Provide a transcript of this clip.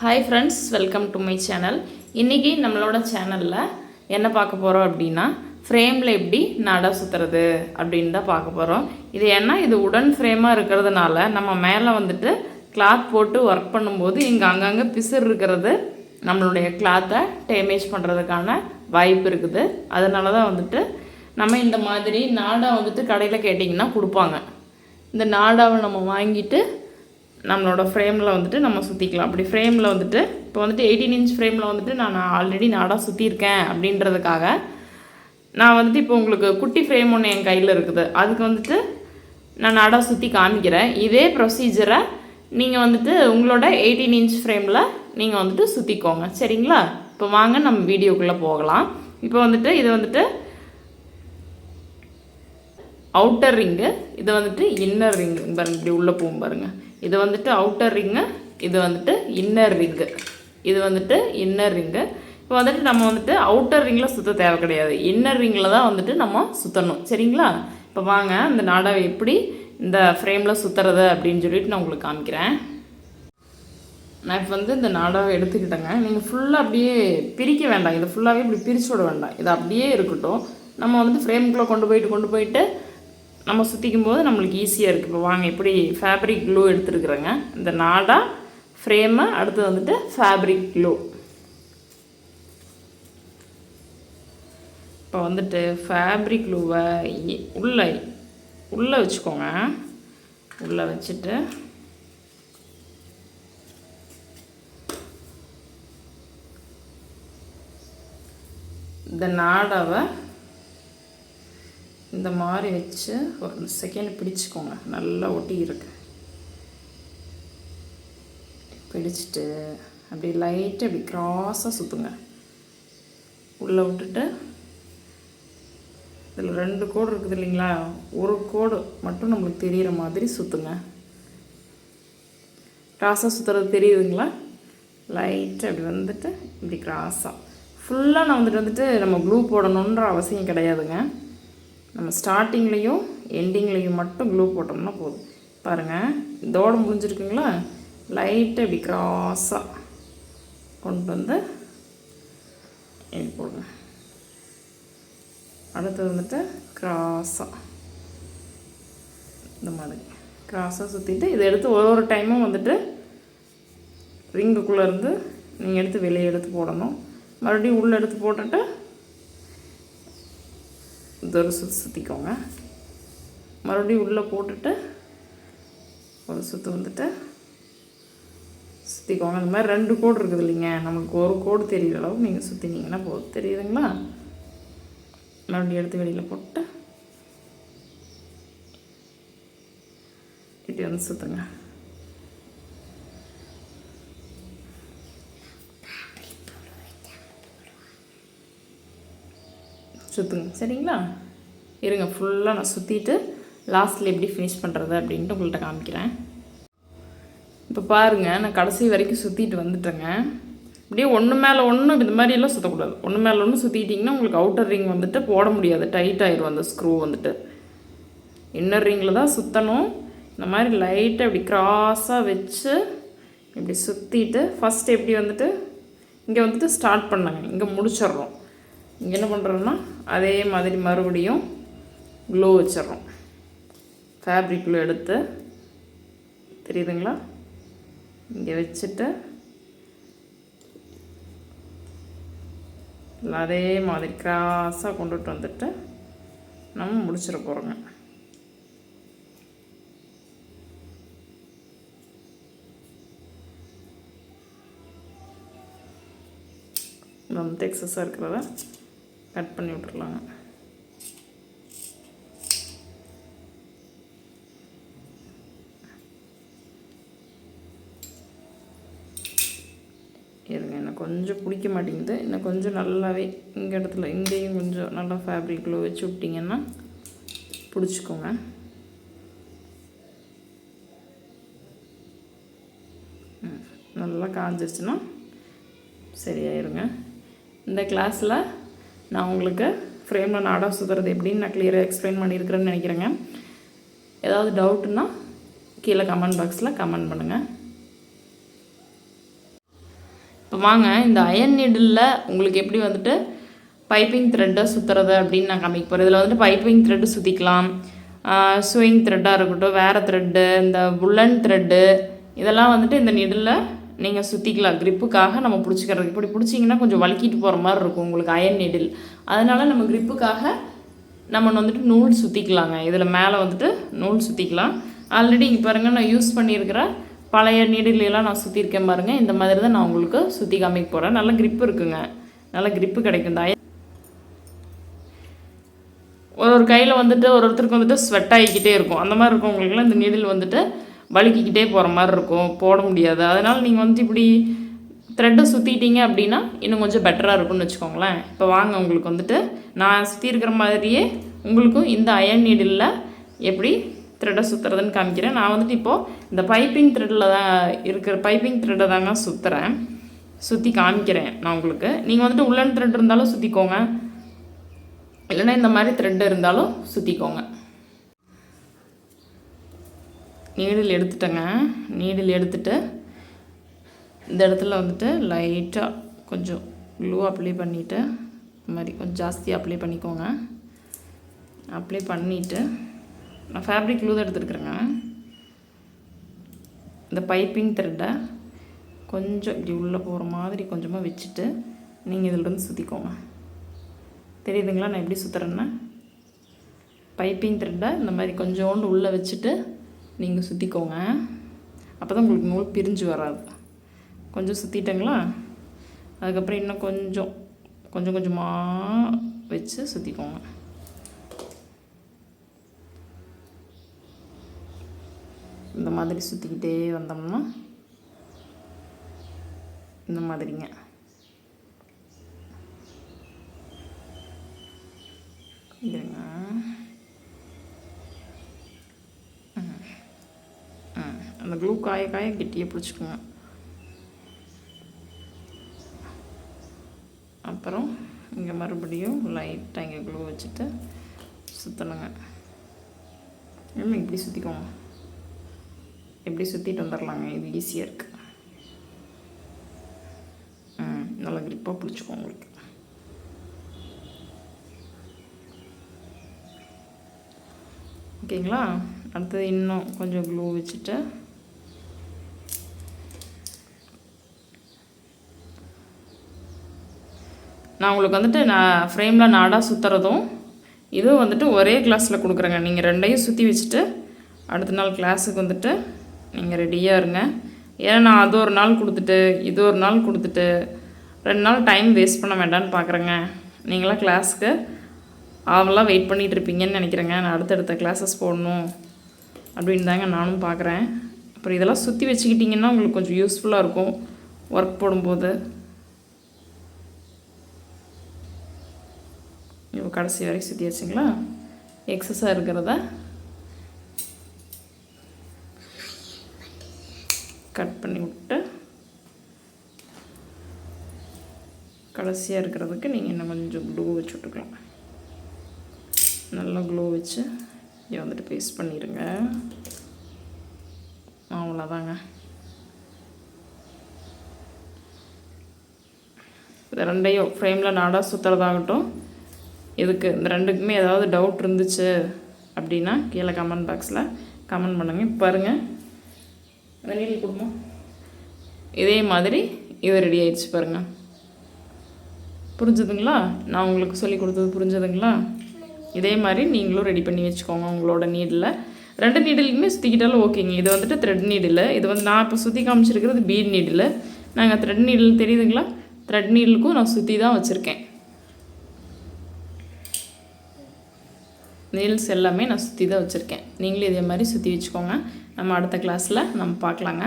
Hi friends welcome to my channel இன்றைக்கி நம்மளோட சேனலில் என்ன பார்க்க போகிறோம் அப்படின்னா ஃப்ரேமில் எப்படி நடை சுற்றுறது அப்படின்னு தான் பார்க்க போகிறோம் இது ஏன்னா இது உடன் ஃப்ரேமாக இருக்கிறதுனால நம்ம மேலே வந்துட்டு கிளாத் போட்டு ஒர்க் பண்ணும்போது இங்கே அங்கங்கே பிசுறு இருக்கிறது நம்மளுடைய கிளாத்தை டேமேஜ் பண்ணுறதுக்கான வாய்ப்பு இருக்குது. அதனால தான் வந்துட்டு நம்ம இந்த மாதிரி நாடா வந்துட்டு கடையில் கேட்டிங்கன்னா கொடுப்பாங்க. இந்த நாடாவை நம்ம வாங்கிட்டு நம்மளோட ஃப்ரேமில் வந்துட்டு நம்ம சுற்றிக்கலாம் அப்படி ஃப்ரேமில் வந்துட்டு இப்போ வந்துட்டு எயிட்டீன் இன்ச் ஃப்ரேமில் வந்துட்டு நான் ஆல்ரெடி நாடாக சுற்றியிருக்கேன் அப்படின்றதுக்காக நான் வந்துட்டு இப்போ உங்களுக்கு குட்டி ஃப்ரேம் ஒன்று என் கையில் இருக்குது. அதுக்கு வந்துட்டு நான் நாடாக சுற்றி காமிக்கிறேன். இதே ப்ரொசீஜரை நீங்கள் வந்துட்டு உங்களோட எயிட்டீன் இன்ச் ஃப்ரேமில் நீங்கள் வந்துட்டு சுற்றிக்கோங்க சரிங்களா? இப்போ வாங்க நம்ம வீடியோக்குள்ளே போகலாம். இப்போ வந்துட்டு இது வந்துட்டு அவுட்டர் ரிங்கு இது வந்துட்டு இன்னர் ரிங்கு பாருங்க இப்படி உள்ளே போகும் பாருங்கள் இது வந்துட்டு அவுட்டர் ரிங்கு இது வந்துட்டு இன்னர் ரிங்கு இது வந்துட்டு இன்னர் ரிங்கு இப்போ வந்துட்டு நம்ம வந்துட்டு அவுட்டர் ரிங்கில் சுற்ற தேவை கிடையாது. இன்னர் ரிங்கில் தான் வந்துட்டு நம்ம சுற்றணும் சரிங்களா? இப்போ வாங்க இந்த நாடாவை எப்படி இந்த ஃப்ரேமில் சுற்றுறது அப்படின்னு சொல்லிட்டு நான் உங்களுக்கு காமிக்கிறேன். நான் இப்போ வந்து இந்த நாடாவை எடுத்துக்கிட்டேங்க. நீங்கள் ஃபுல்லாக அப்படியே பிரிக்க வேண்டாம். இதை ஃபுல்லாகவே இப்படி பிரித்து விட வேண்டாம். இது அப்படியே இருக்கட்டும். நம்ம வந்து ஃப்ரேம்குள்ளே கொண்டு போயிட்டு கொண்டு போயிட்டு நம்ம சுற்றிக்கும் போது நம்மளுக்கு ஈஸியாக இருக்குது இப்போ வாங்க இப்படி ஃபேப்ரிக் க்ளூ எடுத்துருக்குறேங்க. இந்த நாடா ஃப்ரேமு அடுத்து வந்துட்டு ஃபேப்ரிக் க்ளூ இப்போ வந்துட்டு ஃபேப்ரிக் க்ளூவை உள்ளே உள்ளே வச்சுக்கோங்க. உள்ளே வச்சுட்டு இந்த நாடாவை இந்த மாதிரி வச்சு ஒரு செகண்ட் பிடிச்சிக்கோங்க. நல்லா ஒட்டி இருக்கு. பிடிச்சிட்டு அப்படி லைட்டாக அப்படி க்ராஸாக சுற்றுங்க உள்ளே விட்டுட்டு இதில் ரெண்டு கோடு இருக்குது இல்லைங்களா? ஒரு கோடு மட்டும் நம்மளுக்கு தெரிகிற மாதிரி சுற்றுங்க கிராஸாக சுற்றுறது தெரியுதுங்களா? லைட்டாக அப்படி வந்துட்டு இப்படி கிராஸாக ஃபுல்லாக நான் வந்துட்டு வந்துட்டு நம்ம க்ளூ போடணுன்ற அவசியம் கிடையாதுங்க. நம்ம ஸ்டார்டிங்லேயும் எண்டிங்லேயும் மட்டும் க்ளூ போட்டோம்னா போதும். பாருங்கள் தோடம் முடிஞ்சிருக்குங்களா? லைட்டாக இப்படி க்ராஸாக கொண்டு வந்து போடுங்க. அடுத்தது வந்துட்டு க்ராஸாக இந்த மாதிரி. க்ராஸாக சுற்றிட்டு இதை எடுத்து ஒரு ஒரு டைமும் வந்துட்டு ரிங்குக்குள்ளே இருந்து நீங்கள் எடுத்து வெளியே எடுத்து போடணும். மறுபடியும் உள்ளே எடுத்து போட்டுட்டு இதோட சுற்றி சுற்றிக்கோங்க மறுபடியும் உள்ளே போட்டுட்டு ஒரு சுற்று வந்துட்டு சுற்றிக்கோங்க அந்த மாதிரி ரெண்டு கோடு இருக்குது இல்லைங்க. நமக்கு ஒரு கோடு தெரியிற அளவு நீங்கள் சுற்றினீங்கன்னா போதும். தெரியுதுங்களா? மறுபடியும் எடுத்து வெளியில் போட்டு இப்படி வந்து சுற்றுங்க சுற்றுங்க சரிங்களா? இருங்க ஃபுல்லாக நான் சுற்றிட்டு லாஸ்ட்டில் எப்படி ஃபினிஷ் பண்ணுறது அப்படின்ட்டு உங்கள்கிட்ட காமிக்கிறேன். இப்போ பாருங்கள் நான் கடைசி வரைக்கும் சுற்றிட்டு வந்துட்டேங்க. அப்படியே ஒன்று மேலே ஒன்று இந்த மாதிரியெல்லாம் சுற்றக்கூடாது ஒன்று மேலே ஒன்று சுற்றிட்டிங்கன்னா உங்களுக்கு அவுட்டர் ரிங் வந்துட்டு போட முடியாது. டைட் ஆயிரும் அந்த ஸ்க்ரூ வந்துட்டு. இன்னர் ரிங்கில் தான் சுற்றணும் இந்த மாதிரி லைட்டாக இப்படி க்ராஸாக வச்சு இப்படி சுற்றிட்டு ஃபஸ்ட் எப்படி வந்துட்டு இங்கே வந்துட்டு ஸ்டார்ட் பண்ணாங்க. இங்கே முடிச்சிடுறோம். இங்கே என்ன பண்ணுறோம்னா அதே மாதிரி மறுபடியும் க்ளோ வச்சிடுறோம். ஃபேப்ரிக் க்ளூ எடுத்து தெரியுதுங்களா? இங்கே வச்சுட்டு அதே மாதிரி கிராஸாக கொண்டுட்டு வந்துட்டு நம்ம முடிச்சிட போகிறோங்க நம்ம எக்ஸஸாக இருக்கிறத கட் பண்ணி விட்டுறலாங்க இருங்க எனக்கு கொஞ்சம் பிடிக்க மாட்டேங்குது. இன்னும் கொஞ்சம் நல்லாவே இங்கே இடத்துல இங்கேயும் கொஞ்சம் நல்லா ஃபேப்ரிக்கில் வச்சு விட்டிங்கன்னா பிடிச்சிக்கோங்க. ம், நல்லா காஞ்சிருச்சுன்னா சரியாயிருங்க. இந்த கிளாஸில் நான் உங்களுக்கு ஃப்ரேமில் நாடாக சுற்றுறது எப்படின்னு நான் கிளியராக எக்ஸ்பிளைன் பண்ணியிருக்கிறேன்னு நினைக்கிறேங்க. ஏதாவது டவுட்டுன்னா கீழே கமெண்ட் பாக்ஸில் கமெண்ட் பண்ணுங்கள் இப்போ வாங்க இந்த அயன் நீடில் உங்களுக்கு எப்படி வந்துட்டு பைப்பிங் த்ரெட்டை சுற்றுறது அப்படின்னு நான் காமிக்க போகிறேன் இதில் வந்துட்டு பைப்பிங் த்ரெட்டு சுற்றிக்கலாம் ஸ்விங் த்ரெட்டாக இருக்கட்டும் வேறு த்ரெட்டு இந்த புல்லன் த்ரெட்டு இதெல்லாம் வந்துட்டு இந்த நீடில் நீங்கள் சுற்றிக்கலாம் க்ரிப்புக்காக நம்ம பிடிச்சிக்கிறது. இப்படி பிடிச்சிங்கன்னா கொஞ்சம் வலுக்கிட்டு போகிற மாதிரி இருக்கும் உங்களுக்கு அயன் நீடில் அதனால் நம்ம க்ரிப்புக்காக நம்ம வந்துட்டு நூல் சுற்றிக்கலாங்க இதில் மேலே வந்துட்டு நூல் சுற்றிக்கலாம் ஆல்ரெடி இங்கே பாருங்கள் நான் யூஸ் பண்ணியிருக்கிற பழைய நீடில் நான் சுற்றிருக்கேன் பாருங்கள் இந்த மாதிரி தான் நான் உங்களுக்கு சுற்றி காமிக்க போகிறேன் நல்ல grip இருக்குங்க. நல்ல க்ரிப்பு கிடைக்கும். இந்த ஒரு ஒரு கையில் வந்துட்டு ஒரு ஒருத்தருக்கு வந்துட்டு ஸ்வெட் ஆகிக்கிட்டே இருக்கும். அந்த மாதிரி இருக்கவங்களுக்குலாம் இந்த நீடில் வந்துட்டு வழுக்கிக்கிட்டே போகிற மாதிரி இருக்கும் போட முடியாது. அதனால் நீங்கள் வந்து இப்படி த்ரெட்டை சுற்றிட்டீங்க அப்படின்னா இன்னும் கொஞ்சம் பெட்டராக இருக்கும்னு வச்சுக்கோங்களேன். இப்போ வாங்க உங்களுக்கு வந்துட்டு நான் சுற்றி இருக்கிற மாதிரியே உங்களுக்கும் இந்த அயன் நீடில் எப்படி த்ரெட்டை சுற்றுறதுன்னு காமிக்கிறேன். நான் வந்துட்டு இப்போது இந்த பைப்பிங் த்ரெட்டில் தான் இருக்கிற பைப்பிங் த்ரெட்டை தாங்க சுற்றுறேன் சுற்றி காமிக்கிறேன் நான் உங்களுக்கு. நீங்கள் வந்துட்டு உள்ளன் த்ரெட் இருந்தாலும் சுற்றிக்கோங்க இல்லைன்னா இந்த மாதிரி த்ரெட் இருந்தாலும் சுற்றிக்கோங்க நீடில் எடுத்துட்டேங்க. நீடில் எடுத்துட்டு இந்த இடத்துல வந்துட்டு லைட்டாக கொஞ்சம் க்ளூ அப்ளை பண்ணிவிட்டு இந்த மாதிரி கொஞ்சம் ஜாஸ்தி அப்ளை பண்ணிக்கோங்க. அப்ளை பண்ணிவிட்டு நான் ஃபேப்ரிக் க்ளூ தான் எடுத்துருக்குறேங்க. இந்த பைப்பிங் த்ரெட்டை கொஞ்சம் இப்படி உள்ளே போகிற மாதிரி கொஞ்சமாக வச்சுட்டு நீங்கள் இதிலிருந்து சுற்றிக்கோங்க தெரியுதுங்களா நான் எப்படி சுற்றுறேன்னா பைப்பிங் த்ரெட்டை இந்த மாதிரி கொஞ்சோண்டு உள்ளே வச்சுட்டு நீங்கள் சுற்றிக்கோங்க அப்போ தான் உங்களுக்கு நூல் பிரிஞ்சு வராது. கொஞ்சம் சுற்றிட்டங்களா அதுக்கப்புறம் இன்னும் கொஞ்சம் கொஞ்சம் கொஞ்சமாக வச்சு சுற்றிக்கோங்க இந்த மாதிரி சுற்றிக்கிட்டே வந்தோம்னா இந்த மாதிரிங்க இருங்க ம். ம். அந்த க்ளூ காய காய கெட்டியே பிடிச்சிக்குங்க அப்புறம் இங்கே மறுபடியும் லைட்டாக இங்கே க்ளூ வச்சுட்டு சுற்றணுங்க இன்னும் இப்படி சுற்றிக்கோங்க இப்படி சுற்றிட்டு வந்துடலாங்க இது ஈஸியாக இருக்குது ம் நல்லா கிரிப்பாக பிடிச்சிக்கோங்க உங்களுக்கு. ஓகேங்களா? அடுத்தது இன்னும் கொஞ்சம் க்ளூ வச்சுட்டு நான் உங்களுக்கு வந்துட்டு நான் ஃப்ரேமில் நாடாக சுற்றுறதும் இதுவும் வந்துட்டு ஒரே கிளாஸில் கொடுக்குறேங்க. நீங்கள் ரெண்டையும் சுற்றி வச்சுட்டு அடுத்த நாள் கிளாஸுக்கு வந்துட்டு நீங்கள் ரெடியாக இருங்க. ஏன்னா நான் அது ஒரு நாள் கொடுத்துட்டு இது ஒரு நாள் கொடுத்துட்டு ரெண்டு நாள் டைம் வேஸ்ட் பண்ண வேண்டாம்னு பார்க்குறேங்க நீங்களாம் கிளாஸுக்கு அவங்களாம் வெயிட் பண்ணிகிட்டு இருப்பீங்கன்னு நினைக்கிறேங்க. நான் அடுத்தடுத்த கிளாஸஸ் போடணும் அப்படின்னு தாங்க நானும் பார்க்குறேன் அப்புறம் இதெல்லாம் சுற்றி வச்சுக்கிட்டிங்கன்னா உங்களுக்கு கொஞ்சம் யூஸ்ஃபுல்லாக இருக்கும் ஒர்க் போடும்போது. இவங்க கடைசி வரைக்கும் சுற்றியாச்சுங்களா எக்ஸஸாக இருக்கிறத கட் பண்ணி விட்டு கடைசியாக இருக்கிறதுக்கு நீங்கள் இன்னும் கொஞ்சம் க்ளூ வச்சு விட்டுக்கலாம். நல்லா க்ளூ வச்சு இங்கே வந்துட்டு பேஸ்ட் பண்ணிடுங்க அவ்வளோதாங்க இது ரெண்டையும் ஃப்ரேமில் நாடாக சுற்றுறதாகட்டும் இதுக்கு இந்த ரெண்டுக்குமே ஏதாவது டவுட் இருந்துச்சு அப்படின்னா கீழே கமெண்ட் பாக்ஸில் கமெண்ட் பண்ணுங்கள் பாருங்கள் வெந்நீர் குடும்பம் இதே மாதிரி இது ரெடி ஆயிடுச்சு பாருங்கள் புரிஞ்சுதுங்களா? நான் உங்களுக்கு சொல்லி கொடுத்தது புரிஞ்சுதுங்களா? இதே மாதிரி நீங்களும் ரெடி பண்ணி வச்சுக்கோங்க உங்களோட நீடில் ரெண்டு நீடிலுமே சுற்றிக்கிட்டாலும் ஓகேங்க. இது வந்துட்டு த்ரெட் நீடில் இது வந்து நான் இப்போ சுற்றி காமிச்சிருக்கிறது பீட் நீடில் நாங்கள் த்ரெட் நீடில் தெரியுதுங்களா? த்ரெட் நீடிலுக்கும் நான் சுற்றி தான் வச்சுருக்கேன். நீல்ஸ் எல்லாமே நான் சுற்றி தான் வச்சுருக்கேன். நீங்களும் இதே மாதிரி சுற்றி வச்சுக்கோங்க. நம்ம அடுத்த கிளாஸில் நம்ம பார்க்கலாங்க.